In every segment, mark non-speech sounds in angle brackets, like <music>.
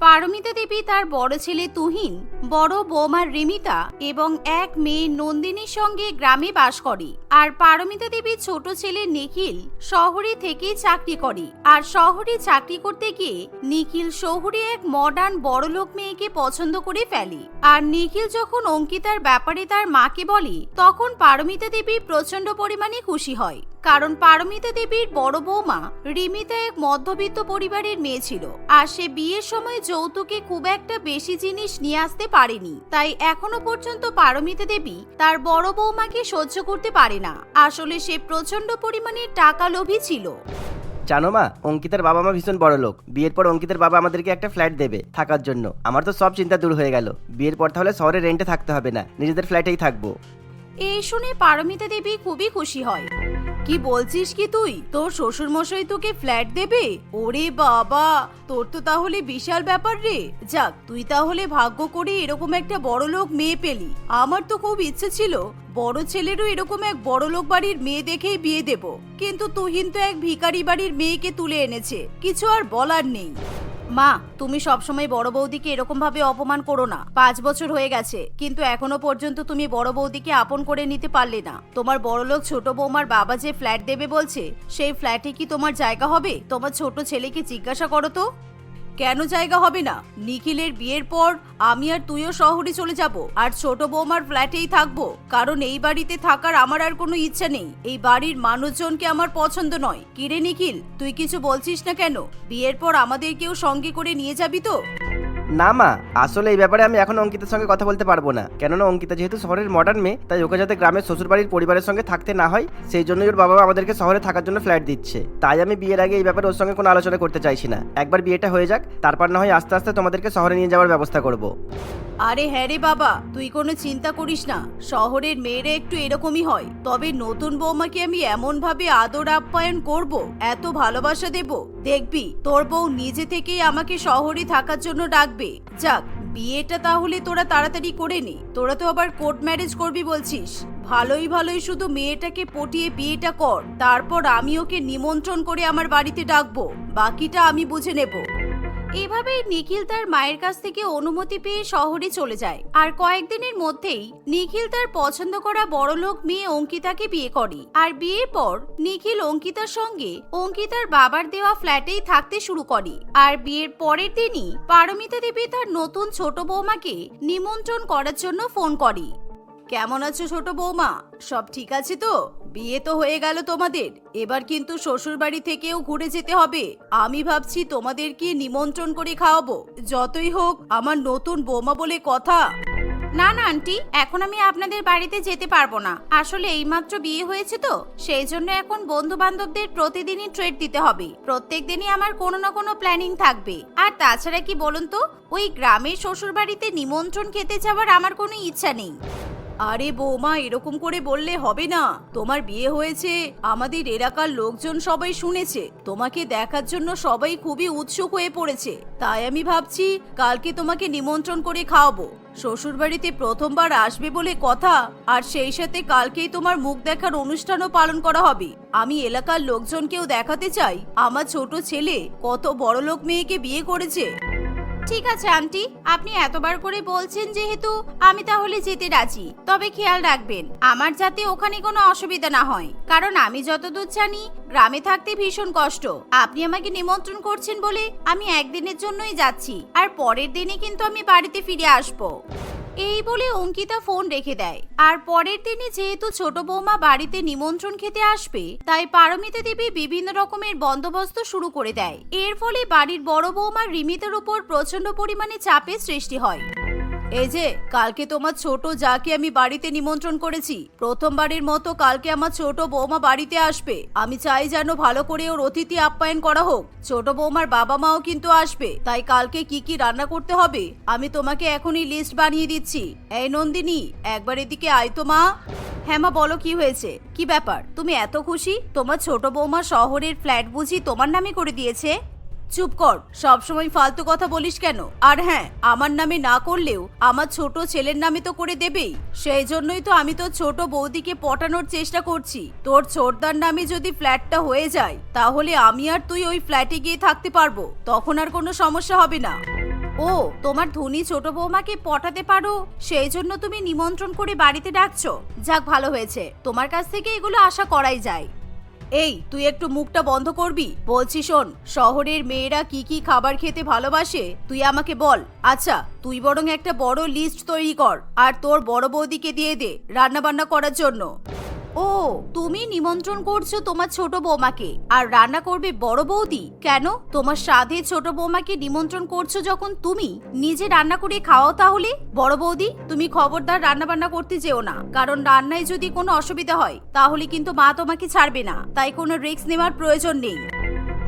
পারমিতা দেবী তার বড় ছেলে তুহিন, বড় বৌমা রিমিতা এবং এক মেয়ে নন্দিনীর সঙ্গে গ্রামে বাস করে। আর পারমিতা দেবীর ছোট ছেলে নিখিল শহরে থেকেই চাকরি করে। আর শহরে চাকরি করতে গিয়ে নিখিল শহরে এক মডার্ন বড়লোক মেয়েকে পছন্দ করে ফেলে। আর নিখিল যখন অঙ্কিতার ব্যাপারে তার মাকে বলে, তখন পারমিতা দেবী প্রচণ্ড পরিমাণে খুশি হয়। কারণ পারমিতা দেবীর বড় বৌমা রিমিতা এক মধ্যবিত্ত পরিবারের মেয়ে ছিল। আর সে বিয়ের সময় যৌতুকে খুব একটা বেশি জিনিস নিয়ে আসতে পারেনি। তাই এখনও পর্যন্ত পারমিতা দেবী তার বড় বৌমাকে সহ্য করতে পারে না। আসলে সে প্রচণ্ড পরিমাণে টাকা লোভী ছিল। জানো মা, অঙ্কিতার বাবা মা ভীষণ বড় লোক। বিয়ের পর অঙ্কিতার বাবা আমাদেরকে একটা ফ্ল্যাট দেবে থাকার জন্য। আমার তো সব চিন্তা দূর হয়ে গেল। বিয়ের পর তাহলে শহরে রেন্টে থাকতে হবে না। নিজেদের ফ্ল্যাটেই থাকব। এই শুনে পারমিতা দেবী খুবই খুশি হয়। কি বলছিস কি তুই? তোর শ্বশুর মশাই তোকে ফ্ল্যাট দেবে? ওরে বাবা! তোর তো তাহলে বিশাল ব্যাপার রে। যাক, তুই তাহলে ভাগ্য করে এরকম একটা বড় লোক মেয়ে পেলি। আমার তো খুব ইচ্ছে ছিল, বড় ছেলেরও এরকম এক বড় লোক বাড়ির মেয়ে দেখেই বিয়ে দেব। কিন্তু তুহিন তো এক ভিখারি বাড়ির মেয়েকে তুলে এনেছে। কিছু আর বলার নেই। মা, তুমি সবসময় বড় বৌদিকে এরকম ভাবে অপমান করো না। পাঁচ বছর হয়ে গেছে, কিন্তু এখনও পর্যন্ত তুমি বড় বৌদিকে আপন করে নিতে পারলে না। তোমার বড়লোক ছোট বৌমার বাবা যে ফ্ল্যাট দেবে বলছে, সেই ফ্ল্যাটে কি তোমার জায়গা হবে? তোমার ছোট ছেলেকে জিজ্ঞাসা করো তো। কেন জায়গা হবে না? নিখিলের বিয়ের পর আমি আর তুইও শহরে চলে যাব, আর ছোট বৌমার ফ্ল্যাটেই থাকব। কারণ এই বাড়িতে থাকার আমার আর কোনো ইচ্ছা নেই। এই বাড়ির মানুষজনকে আমার পছন্দ নয়। কিরে নিখিল, তুই কিছু বলছিস না কেন? বিয়ের পর আমাদেরকেও সঙ্গে করে নিয়ে যাবি তো? না মা, আসলে এই ব্যাপারে আমি এখন অঙ্কিতার সঙ্গে কথা বলতে পারব না। কেননা অঙ্কিতা যেহেতু শহরের মডার্ন মেয়ে, তাই ওকে যাতে গ্রামের শ্বশুরবাড়ির পরিবারের সঙ্গে থাকতে না হয়, সেই জন্যই ওর বাবা আমাদেরকে শহরে থাকার জন্য ফ্ল্যাট দিচ্ছে। তাই আমি বিয়ের আগে এই ব্যাপারে ওর সঙ্গে কোনো আলোচনা করতে চাইছি না। একবার বিয়েটা হয়ে যাক, তারপর না হয় আস্তে আস্তে তোমাদেরকে শহরে নিয়ে যাওয়ার ব্যবস্থা করব। আরে হ্যাঁ রে বাবা, তুই কোনো চিন্তা করিস না। শহরের মেয়েরা একটু এরকমই হয়। তবে নতুন বৌমাকে আমি এমন ভাবে আদর আপ্যায়ন করব, এত ভালোবাসা দেব। দেখবি, তোর বউ নিজে থেকেই আমাকে শহরে থাকার জন্য ডাকবে। যাক, বিয়েটা তাহলে তোরা তাড়াতাড়ি করে নে। তোরা তো আবার কোর্ট ম্যারেজ করবি বলছিস। ভালোই ভালোই শুধু মেয়েটাকে পটিয়ে বিয়েটা কর। তারপর আমি ওকে নিমন্ত্রণ করে আমার বাড়িতে ডাকবো। বাকিটা আমি বুঝে নেব। এভাবেই নিখিল তার মায়ের কাছ থেকে অনুমতি পেয়ে শহরে চলে যায়। আর কয়েকদিনের মধ্যেই নিখিল তার পছন্দ করা বড়লোক মেয়ে অঙ্কিতাকে বিয়ে করে। আর বিয়ের পর নিখিল অঙ্কিতার সঙ্গে অঙ্কিতার বাবার দেওয়া ফ্ল্যাটেই থাকতে শুরু করে। আর বিয়ের পরের দিনই পারমিতা দেবী তার নতুন ছোট বৌমাকে নিমন্ত্রণ করার জন্য ফোন করে। কেমন আছো ছোট বৌমা? সব ঠিক আছে তো? বিয়ে তো হয়ে গেল তোমাদের। এবার কিন্তু শ্বশুর বাড়ি থেকেও ঘুরে যেতে হবে। আমি ভাবছি তোমাদেরকে নিমন্ত্রণ করে খাওয়াবো। যতই হোক, আমার নতুন বৌমা বলে কথা। না না, আন্টি, এখন আমি আপনাদের বাড়িতে যেতে পারব না। আসলে এইমাত্র বিয়ে হয়েছে তো। সেই জন্য এখন বন্ধু বান্ধবদের প্রতিদিনই ট্রেড দিতে হবে। প্রত্যেক দিনই আমার কোনো না কোনো প্ল্যানিং থাকবে। আর তাছাড়া কি বলুন তো? ওই গ্রামের শ্বশুর বাড়িতে নিমন্ত্রণ খেতে যাওয়ার আমার কোনো ইচ্ছা নেই। আরে বৌমা, এরকম করে বললে হবে না। তোমার বিয়ে হয়েছে, আমাদের এলাকার লোকজন সবাই শুনেছে। তোমাকে দেখার জন্য সবাই খুবই উৎসুক হয়ে পড়েছে। তাই আমি ভাবছি, কালকে তোমাকে নিমন্ত্রণ করে খাওয়াবো। শ্বশুরবাড়িতে প্রথমবার আসবে বলে কথা, আর সেই সাথে কালকেই তোমার মুখ দেখার অনুষ্ঠানও পালন করা হবে। আমি এলাকার লোকজনকেও দেখাতে চাই। আমার ছোট ছেলে কত বড় লোক মেয়েকে বিয়ে করেছে। ঠিক আছে, আন্টি। আপনি এতবার করে বলছেন যেহেতু আমি তাহলে যেতে রাজি। তবে খেয়াল রাখবেন, আমার যাতে ওখানে কোনো অসুবিধা না হয়। কারণ আমি যতদূর জানি, গ্রামে থাকতে ভীষণ কষ্ট। আপনি আমাকে নিমন্ত্রণ করছেন বলে আমি একদিনের জন্যই যাচ্ছি। আর পরের দিনে কিন্তু আমি বাড়িতে ফিরে আসব। এই বলে অঙ্কিতা ফোন রেখে দেয়। আর পরের দিনে যেহেতু ছোট বৌমা বাড়িতে নিমন্ত্রণ খেতে আসবে, তাই পারমিতা দেবী বিভিন্ন রকমের বন্দোবস্ত শুরু করে দেয়। এর ফলে বাড়ির বড় বৌমা রিমিতের উপর প্রচণ্ড পরিমাণে চাপের সৃষ্টি হয়। এই যে, কালকে তোমার ছোট যাকে আমি বাড়িতে নিমন্ত্রণ করেছি, প্রথমবারের মতো কালকে আমার ছোট বৌমা বাড়িতে আসবে। আমি চাই যেন ভালো করে ওর অতিথি আপ্যায়ন করা হোক। ছোট বৌমার বাবা মাও কিন্তু আসবে, তাই কালকে কি কি রান্না করতে হবে, আমি তোমাকে এখনই লিস্ট বানিয়ে দিচ্ছি। এই নন্দিনী, একবার এদিকে আয় তো মা। হ্যাঁ মা, বলো কি হয়েছে? কি ব্যাপার? তুমি এত খুশি? তোমার ছোট বৌমা শহরের ফ্ল্যাট বুঝি তোমার নামে করে দিয়েছে? চুপ কর। সবসময় ফালতু কথা বলিস কেন? আর হ্যাঁ আমার নামে না করলেও আমার ছোট ছেলের নামে তো করে দেবেই। সেই জন্যই তো আমি তোর ছোট বৌদিকে পটানোর চেষ্টা করছি। তোর ছোটদার নামে যদি ফ্ল্যাটটা হয়ে যায়, তাহলে আমি আর তুই ওই ফ্ল্যাটে গিয়ে থাকতে পারব। তখন আর কোনো সমস্যা হবে না। ও, তোমার ধনী ছোট বৌমাকে পটাতে পারো? সেই জন্য তুমি নিমন্ত্রণ করে বাড়িতে ডাকছো। যাক, ভালো হয়েছে। তোমার কাছ থেকে এগুলো আশা করাই যায়। এই, তুই একটু মুখটা বন্ধ করবি? বলছি শোন, শহরের মেয়েরা কি কি খাবার খেতে ভালোবাসে? তুই আমাকে বল। আচ্ছা তুই বরং একটা বড় লিস্ট তৈরি কর, আর তোর বড় বৌদিকে দিয়ে দে রান্না বান্না করার জন্য। ও, তুমি নিমন্ত্রণ করছ তোমার ছোট বৌমাকে। আর রান্না করবে বড় বৌদি? কেন? তোমার সাধে ছোট বৌমাকে নিমন্ত্রণ করছ যখন তুমি নিজে রান্না করে খাওয়াও তাহলে? বড় বৌদি, তুমি খবরদার রান্না বান্না করতে যেও না। কারণ রান্নায় যদি কোনো অসুবিধা হয়, তাহলে কিন্তু মা তোমাকে ছাড়বে না। তাই কোনো রিস্ক নেওয়ার প্রয়োজন নেই।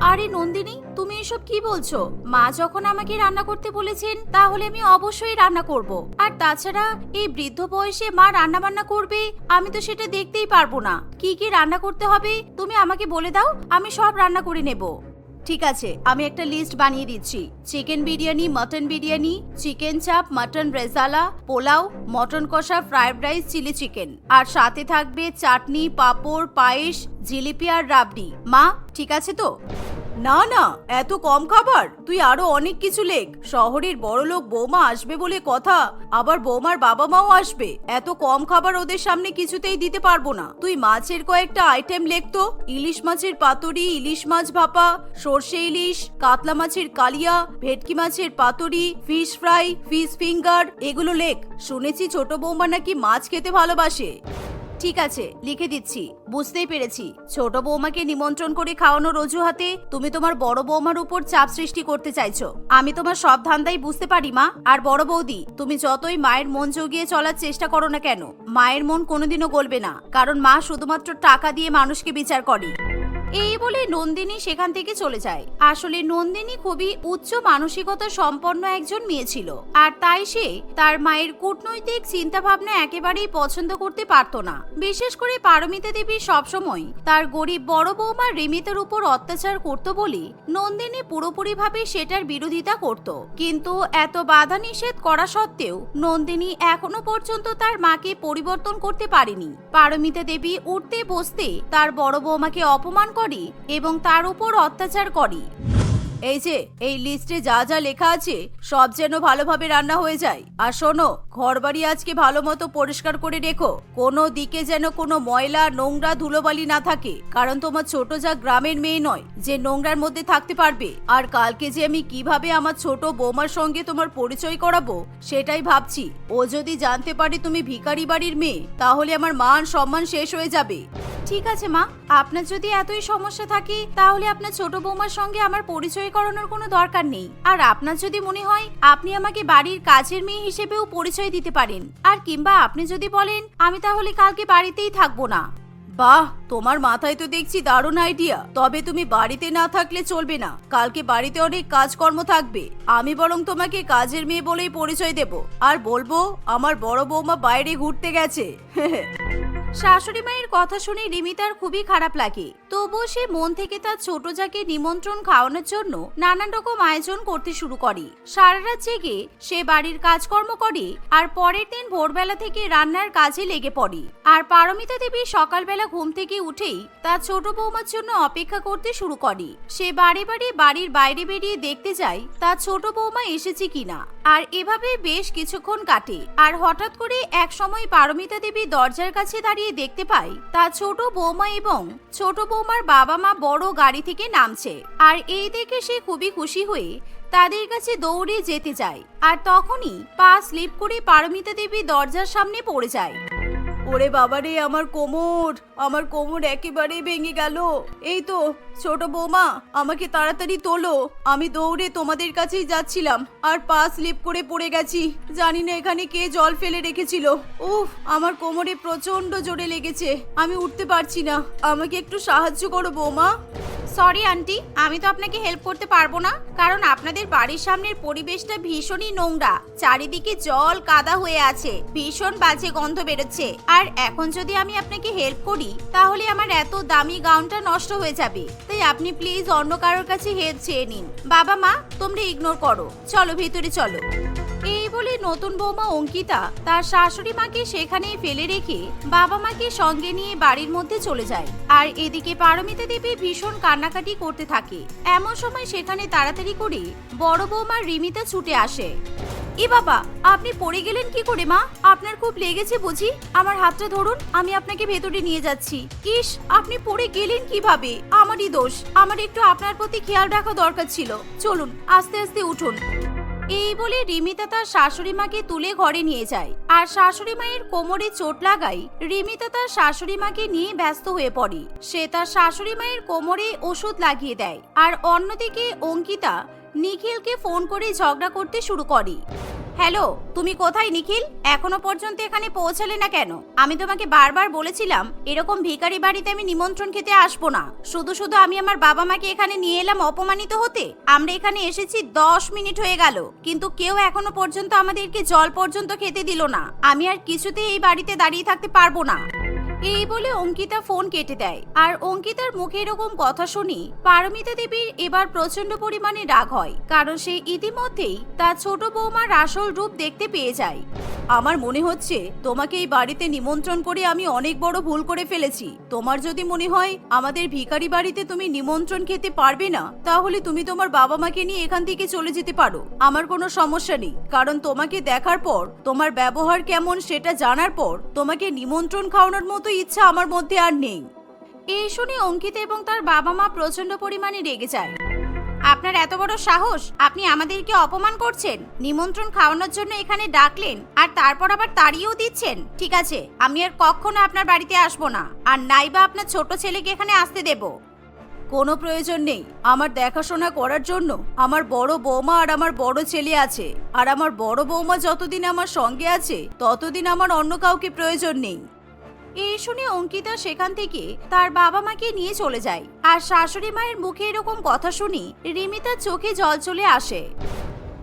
আরে নন্দিনী, তুমি এসব কি বলছো? মা যখন আমাকে রান্না করতে বলেছেন, তাহলে আমি অবশ্যই রান্না করব। আর তাছাড়া, এই বৃদ্ধ বয়সে মা রান্না বান্না করবে, আমি তো সেটা দেখতেই পারব না। কি কি রান্না করতে হবে, তুমি আমাকে বলে দাও, আমি সব রান্না করে নেব। ঠিক আছে, আমি একটা লিস্ট বানিয়ে দিচ্ছি। Chicken biryani mutton biryani chicken chaap mutton rezala, pulao mutton kosha fried rice chilli chicken আর সাথে থাকবে চাটনি, পাঁপড়, পায়েস, জিলিপি আর রাবড়ি। মা, ঠিক আছে তো? না না, এত কম খাবার? তুই আরও অনেক কিছু লেখ। শহরের বড় লোক বৌমা আসবে বলে কথা, আবার বৌমার বাবা মাও আসবে। এত কম খাবার ওদের সামনে কিছুতেই দিতে পারব না। তুই মাছের কয়েকটা আইটেম লেখ তো। ইলিশ মাছের পাতুরি, ইলিশ মাছ ভাপা, সর্ষে ইলিশ, কাতলা মাছের কালিয়া, ভেটকি মাছের paturi fish fry fish finger এগুলো লেখ। শুনেছি ছোট বৌমা নাকি মাছ খেতে ভালোবাসে। ঠিক আছে, লিখে দিচ্ছি। বুঝতেই পেরেছি। ছোট বৌমাকে নিমন্ত্রণ করে খাওয়ানোর অজুহাতে তুমি তোমার বড় বৌমার উপর চাপ সৃষ্টি করতে চাইছো। আমি তোমার সব ধান্দাই বুঝতে পারি, মা। আর বড় বৌদি, তুমি যতই মায়ের মন জগিয়ে চলার চেষ্টা করো না কেন, মায়ের মন কোনোদিনও গলবে না। কারণ মা শুধুমাত্র টাকা দিয়ে মানুষকে বিচার করে। এই বলে নন্দিনী সেখান থেকে চলে যায়। আসলে নন্দিনী খুবই উচ্চ মানসিকতা সম্পন্ন একজন মেয়ে ছিল। আর তাই সে তার মায়ের কূটনৈতিক চিন্তা ভাবনা একেবারেই পছন্দ করতে পারত না। বিশেষ করে পারমিতা দেবী সবসময় তার গরিব বড় বৌমা রিমিতার উপর অত্যাচার করত বলে নন্দিনী পুরোপুরিভাবে সেটার বিরোধিতা করত। কিন্তু এত বাধা নিষেধ করা সত্ত্বেও নন্দিনী এখনও পর্যন্ত তার মাকে পরিবর্তন করতে পারেনি। পারমিতা দেবী উঠতে বসতে তার বড় বৌমাকে অপমান করে এবং তার উপর অত্যাচার করে। এই যে, এই লিস্টে যা যা লেখা আছে, সব যেন ভালোভাবে রান্না হয়ে যায়। আর শোনো, ঘরবাড়ি আজকে ভালো মতো পরিষ্কার করে রেখো। কোনো দিকে যেন কোনো ময়লা, নোংরা, ধুলোবালি না থাকে। কারণ তোমার ছোট যা গ্রামের মেয়ে নয়, যে নোংরার মধ্যে থাকতে পারবে। আর কালকে যে আমি কীভাবে আমার ছোট বৌমার সঙ্গে তোমার পরিচয় করাবো, সেটাই ভাবছি। ও যদি জানতে পারে তুমি ভিখারি বাড়ির মেয়ে, তাহলে আমার মান সম্মান শেষ হয়ে যাবে। ঠিক আছে মা, আপনার যদি এতই সমস্যা থাকে, তাহলে আপনার ছোট বৌমার সঙ্গে আমার পরিচয় করানোর কোনো দরকার নেই। আর আপনার যদি মনে হয়, আপনি আমাকে বাড়ির কাজের মেয়ে হিসেবেও পরিচয় দিতে পারেন। আর কিংবা আপনি যদি বলেন, আমি তাহলে কালকে বাড়িতেই থাকব না। বাহ, তোমার মাথায় তো দেখছি দারুণ আইডিয়া তবে তুমি বাড়িতে না থাকলে চলবে না। কালকে বাড়িতে অনেক কাজকর্ম থাকবে। আমি বরং তোমাকে কাজের মেয়ে বলেই পরিচয় দেব। আর বলব, আমার বড় বৌমা বাইরে ঘুরতে গেছে। <laughs> শাশুড়ি মায়ের কথা শুনে রিমিতার খুবই খারাপ লাগে। তবুও সে মন থেকে তার ছোট যাকে নিমন্ত্রণ খাওয়ানোর জন্য নানান রকম আয়োজন করতে শুরু করে। সারা রাত জেগে সে বাড়ির কাজকর্ম করে আর পরের দিন ভোরবেলা থেকে রান্নার কাজে লেগে পড়ে। আর পারমিতা দেবী সকালবেলা ঘুম থেকে উঠেই তার ছোট বৌমার জন্য অপেক্ষা করতে শুরু করে। সে বাড়ি বাড়ি বাড়ির বাইরে বেরিয়ে দেখতে যায় তার ছোট বৌমা এসেছে কিনা। আর এভাবে বেশ কিছুক্ষণ কাটে। আর হঠাৎ করে এক সময় পারমিতা দেবী দরজার কাছে দাঁড়িয়ে দেখতে পাই, তা ছোট বৌমা এবং ছোট বৌমার বাবা মা বড় গাড়ি থেকে নামছে। আর এই দেখে সে খুবই খুশি হয়ে তাদের কাছে দৌড়ে যেতে যায়। আর তখনই পা স্লিপ করে পারমিতা দেবী দরজার সামনে পড়ে যায়। ওরে বাবারে, আমার কোমর আমার কোমর একেবারে ভেঙে গেল। এই তো, ছোট বৌমা, আমাকে তাড়াতাড়ি তোলো। আমি দৌড়ে তোমাদের কাছেই যাচ্ছিলাম, আর পা স্লিপ করে পড়ে গেছি। জানি না এখানে কে জল ফেলে রেখেছিল। উফ, আমার কোমরে প্রচণ্ড জোরে লেগেছে, আমি উঠতে পারছি না। আমাকে একটু সাহায্য করো বৌমা। সরি, আন্টি, আমি তো আপনাকে হেল্প করতে পারব না, কারণ আপনাদের বাড়ির সামনের পরিবেশটা ভীষণই নোংরা। চারিদিকে জল কাদা হয়ে আছে, ভীষণ বাজে গন্ধ বেরোচ্ছে। আর এখন যদি আমি আপনাকে হেল্প করি, তাহলে আমার এত দামি গাউনটা নষ্ট হয়ে যাবে। তাই আপনি প্লিজ অন্য কারোর কাছে হেল্প চেয়ে নিন। বাবা মা, তোমরা ইগনোর করো। চলো, ভিতরে চলো। এই বলে নতুন বৌমা অঙ্কিতা তার শাশুড়ি মাকে সেখানেই ফেলে রেখে বাবা মাকে সঙ্গে নিয়ে বাড়ির মধ্যে চলে যায়। আর এদিকে পারমিতা দেবী ভীষণ কান্নাকাটি করতে থাকে। এমন সময় সেখানে তাড়াতাড়ি করে বড় বৌমা রিমিতা ছুটে আসে। এ বাবা, আপনি পড়ে গেলেন কি করে, মা? আপনার খুব লেগেছে বুঝি? আমার হাতটা ধরুন, আমি আপনাকে ভেতরে নিয়ে যাচ্ছি। ইস, আপনি পড়ে গেলেন কীভাবে? আমারই দোষ। আমার একটু আপনার প্রতি খেয়াল রাখা দরকার ছিল। চলুন, আস্তে আস্তে উঠুন। এই বলে রিমিতা তার শাশুড়ি মাকে তুলে ঘরে নিয়ে যায়। আর শাশুড়ি মায়ের কোমরে চোট লাগাই রিমিতা তার শাশুড়ি মাকে নিয়ে ব্যস্ত হয়ে পড়ে। সে তার শাশুড়ি মায়ের কোমরে ওষুধ লাগিয়ে দেয়। আর অন্যদিকে অঙ্কিতা নিখিলকে ফোন করে ঝগড়া করতে শুরু করে। হ্যালো, তুমি কোথায় নিখিল? এখনও পর্যন্ত এখানে পৌঁছালে না কেন? আমি তোমাকে বারবার বলেছিলাম, এরকম ভিখারি বাড়িতে আমি নিমন্ত্রণ খেতে আসব না। শুধু শুধু আমি আমার বাবা মাকে এখানে নিয়ে এলাম অপমানিত হতে? আমরা এখানে এসেছি দশ মিনিট হয়ে গেল, কিন্তু কেউ এখনও পর্যন্ত আমাদেরকে জল পর্যন্ত খেতে দিল না। আমি আর কিছুতেই এই বাড়িতে দাঁড়িয়ে থাকতে পারব না। এই বলে অঙ্কিতা ফোন কেটে দেয়। আর অঙ্কিতার মুখে এরকম কথা শুনি, পারমিতা দেবীর এবার প্রচণ্ড পরিমাণে রাগ হয়, কারণ সে ইতিমধ্যেই তার ছোট বৌমার আসল রূপ দেখতে পেয়ে যায়। আমার মনে হচ্ছে তোমাকে এই বাড়িতে নিমন্ত্রণ করে আমি অনেক বড় ভুল করে ফেলেছি। তোমার যদি মনে হয় আমাদের ভিখারি বাড়িতে তুমি নিমন্ত্রণ খেতে পারবে না, তাহলে তুমি তোমার বাবা মাকে নিয়ে এখান থেকে চলে যেতে পারো। আমার কোনো সমস্যা নেই, কারণ তোমাকে দেখার পর, তোমার ব্যবহার কেমন সেটা জানার পর, তোমাকে নিমন্ত্রণ খাওয়ানোর মতো ইচ্ছা আমার মধ্যে আর নেই। এই শুনে অঙ্কিতা এবং তার বাবা মা প্রচণ্ড পরিমাণে রেগে যায়। আপনার এত বড় সাহস? আপনি আমাদেরকে অপমান করছেন? নিমন্ত্রণ খাওয়ানোর জন্য এখানে ডাকলেন, আর তারপর আবার তাড়িয়েও দিচ্ছেন? ঠিক আছে, আমি আর কখনো আপনার বাড়িতে আসব না, আর নাইবা আপনার ছোট ছেলেকে এখানে আসতে দেব। কোনো প্রয়োজন নেই, আমার দেখাশোনা করার জন্য আমার বড় বৌমা আর আমার বড় ছেলে আছে, আর আমার বড় বৌমা যতদিন আমার সঙ্গে আছে, ততদিন আমার অন্য কাউকে প্রয়োজন নেই। এই শুনে অঙ্কিতা সেখান থেকে তার বাবা মাকে নিয়ে চলে যায়। আর শাশুড়ি মায়ের মুখে এরকম কথা শুনি রিমিতার চোখে জল চলে আসে।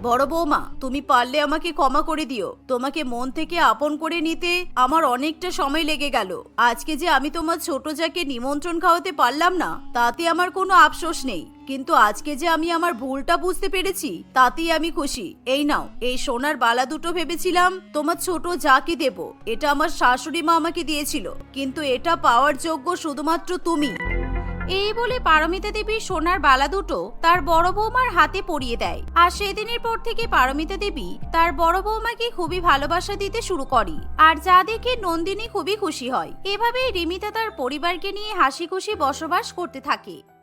বড় বৌমা, তুমি পারলে আমাকে ক্ষমা করে দিও। তোমাকে মন থেকে আপন করে নিতে আমার অনেকটা সময় লেগে গেল। আজকে যে আমি তোমার ছোট যাকে নিমন্ত্রণ খাওয়াতে পারলাম না, তাতে আমার কোনো আফসোস নেই। কিন্তু আজকে যে আমি আমার ভুলটা বুঝতে পেরেছি, তাতেই আমি খুশি। এই নাও, এই সোনার বালা দুটো ভেবেছিলাম, তোমার ছোট যাকে দেব। এটা আমার শাশুড়ি মা আমাকে দিয়েছিল। কিন্তু এটা পাওয়ার যোগ্য শুধুমাত্র তুমি। এই বলে পারমিতা দেবীর সোনার বালা দুটো তার বড় বৌমার হাতে পরিয়ে দেয়। আর সেদিনের পর থেকে পারমিতা দেবী তার বড় বৌমাকে খুবই ভালোবাসা দিতে শুরু করে। আর যা দেখে নন্দিনী খুবই খুশি হয়। এভাবেই রিমিতা তার পরিবারকে নিয়ে হাসি খুশি বসবাস করতে থাকে।